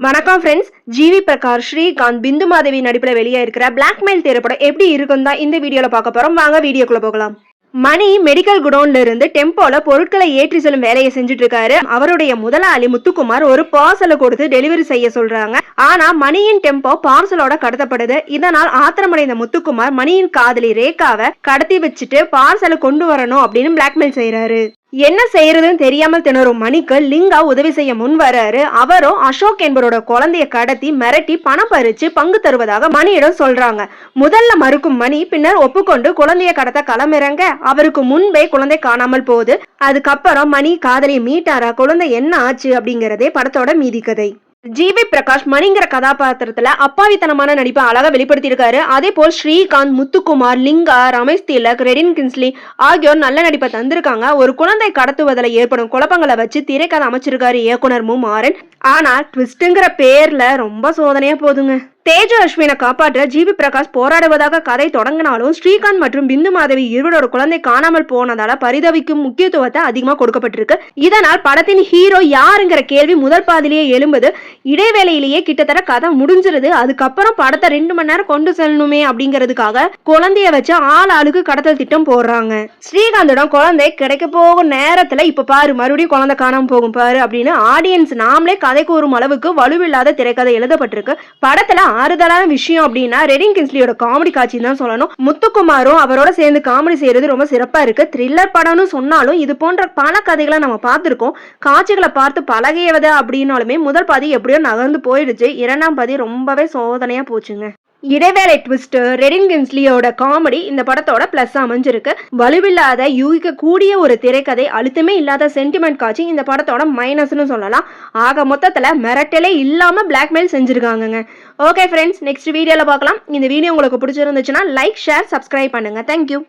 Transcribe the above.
வணக்கம் friends G V Prakash Srikanth Bindu Madhavi நடிப்பில் வெளியே இருக்கிற பிளாக்மெயில் திரைப்படம் எப்படி இருக்கும் தான் இந்த வீடியோவில் பார்க்க போகிறோம் வாங்க வீடியோக்குள்ளே போகலாம். மணி மெடிக்கல் குடோன்ல இருந்து டெம்போல பொருட்களை ஏற்றி செல்லும் வேலையை செஞ்சுட்டு இருக்காரு. அவருடைய முதலாளி முத்துக்குமார் ஒரு பார்சலை கொடுத்து டெலிவரி செய்ய சொல்றாங்க. ஆனா மணியின் டெம்போ பார்சலோட கடத்தப்படுது. இதனால் ஆத்திரமடைந்த முத்துக்குமார் மணியின் காதலி ரேகாவை கடத்தி வச்சுட்டு பார்சலை கொண்டு வரணும் அப்படின்னு பிளாக்மெயில் செய்யறாரு என்ன செய்யறதுன்னு தெரியாமல் திணறும் மணிக்கு லிங்கா உதவி செய்ய முன் வராரு. அவரும் அசோக் என்பவரோட குழந்தைய கடத்தி மிரட்டி பணம் பறிச்சு பங்கு தருவதாக மணியிடம் சொல்றாங்க. முதல்ல மறுக்கும் மணி பின்னர் ஒப்புக்கொண்டு குழந்தைய கடத்த களமிறங்க அவருக்கு முன்பே குழந்தை காணாமல் போகுது. அதுக்கப்புறம் மணி காதலியை மீட்டாரா? குழந்தை என்ன ஆச்சு அப்படிங்கறதே படத்தோட மீதி கதை. ஜிவி பிரகாஷ் மணிங்கிற கதாபாத்திரத்துல அப்பாவித்தனமான நடிப்பை அழகா வெளிப்படுத்தியிருக்காரு. அதே போல் ஸ்ரீகாந்த் முத்துக்குமார் லிங்கா ரமேஷ் திலக் ரெடின் கின்ஸ்லி ஆகியோர் நல்ல நடிப்பை தந்திருக்காங்க. ஒரு குழந்தை கடத்துவதில் ஏற்படும் குழப்பங்களை வச்சு திரைக்கதை அமைச்சிருக்காரு இயக்குனர் மு. மாறன். ஆனா ட்விஸ்ட்டுங்கிற பேர்ல ரொம்ப சோதனையா போதுங்க. தேஜ அஸ்வினை காப்பாற்ற ஜிவி பிரகாஷ் போராடுவதாக கதை தொடங்கினாலும் ஸ்ரீகாந்த் மற்றும் பிந்து மாதவி இருவரோட குழந்தை காணாமல் போனதால பரிதவிக்கும் முக்கியத்துவத்தை அதிகமாக கொடுக்கப்பட்டிருக்கு. இதனால் படத்தின் ஹீரோ யாருங்கிற கேள்வி முதல் பாதிலேயே எழும்புது. இடைவேளையிலேயே கிட்டத்தட்ட கதை முடிஞ்சிருது. அதுக்கப்புறம் படத்தை ரெண்டு மணி நேரம் கொண்டு செல்லணுமே அப்படிங்கிறதுக்காக குழந்தைய வச்சு ஆள் ஆளுக்கு கடத்தல் திட்டம் போடுறாங்க. ஸ்ரீகாந்தோட குழந்தை கிடைக்க போகும் நேரத்துல இப்ப பாரு மறுபடியும் குழந்தை காணாம போகும் பாரு அப்படின்னு ஆடியன்ஸ் நாமளே கதை கூறும் அளவுக்கு வலுவில்லாத திரைக்கதை எழுதப்பட்டிருக்கு. படத்துல ஆறுதலான விஷயம் அப்படின்னா ரெடிங் கிங்ஸ்லியோட காமெடி காட்சி தான் சொல்லணும். முத்துக்குமாரும் அவரோட சேர்ந்து காமெடி செய்யறது ரொம்ப சிறப்பா இருக்கு. த்ரில்லர் படம்னு சொன்னாலும் இது போன்ற பல கதைகளை நம்ம பார்த்துருக்கோம். காட்சிகளை பார்த்து பழகியவது அப்படின்னாலுமே முதல் பாதி எப்படியோ நகர்ந்து போயிடுச்சு. இரண்டாம் பாதி ரொம்பவே சோதனையா போச்சுங்க. இடைவேளை ட்விஸ்ட் ரெடின் கின்ஸ்லியோட காமெடி இந்த படத்தோட பிளஸ் அமைஞ்சிருக்கு. வலுவில்லாத யூகிக்க கூடிய ஒரு திரைக்கதை அழுத்தமே இல்லாத சென்டிமெண்ட் காட்சி இந்த படத்தோட மைனஸ்னு சொல்லலாம். ஆக மொத்தத்தில் மிரட்டலே இல்லாமல் பிளாக்மெயில் செஞ்சுருக்காங்கங்க. ஓகே ஃப்ரெண்ட்ஸ் நெக்ஸ்ட் வீடியோவில் பார்க்கலாம். இந்த வீடியோ உங்களுக்கு பிடிச்சிருந்துச்சுன்னா லைக் ஷேர் சப்ஸ்கிரைப் பண்ணுங்கள் தேங்க்யூ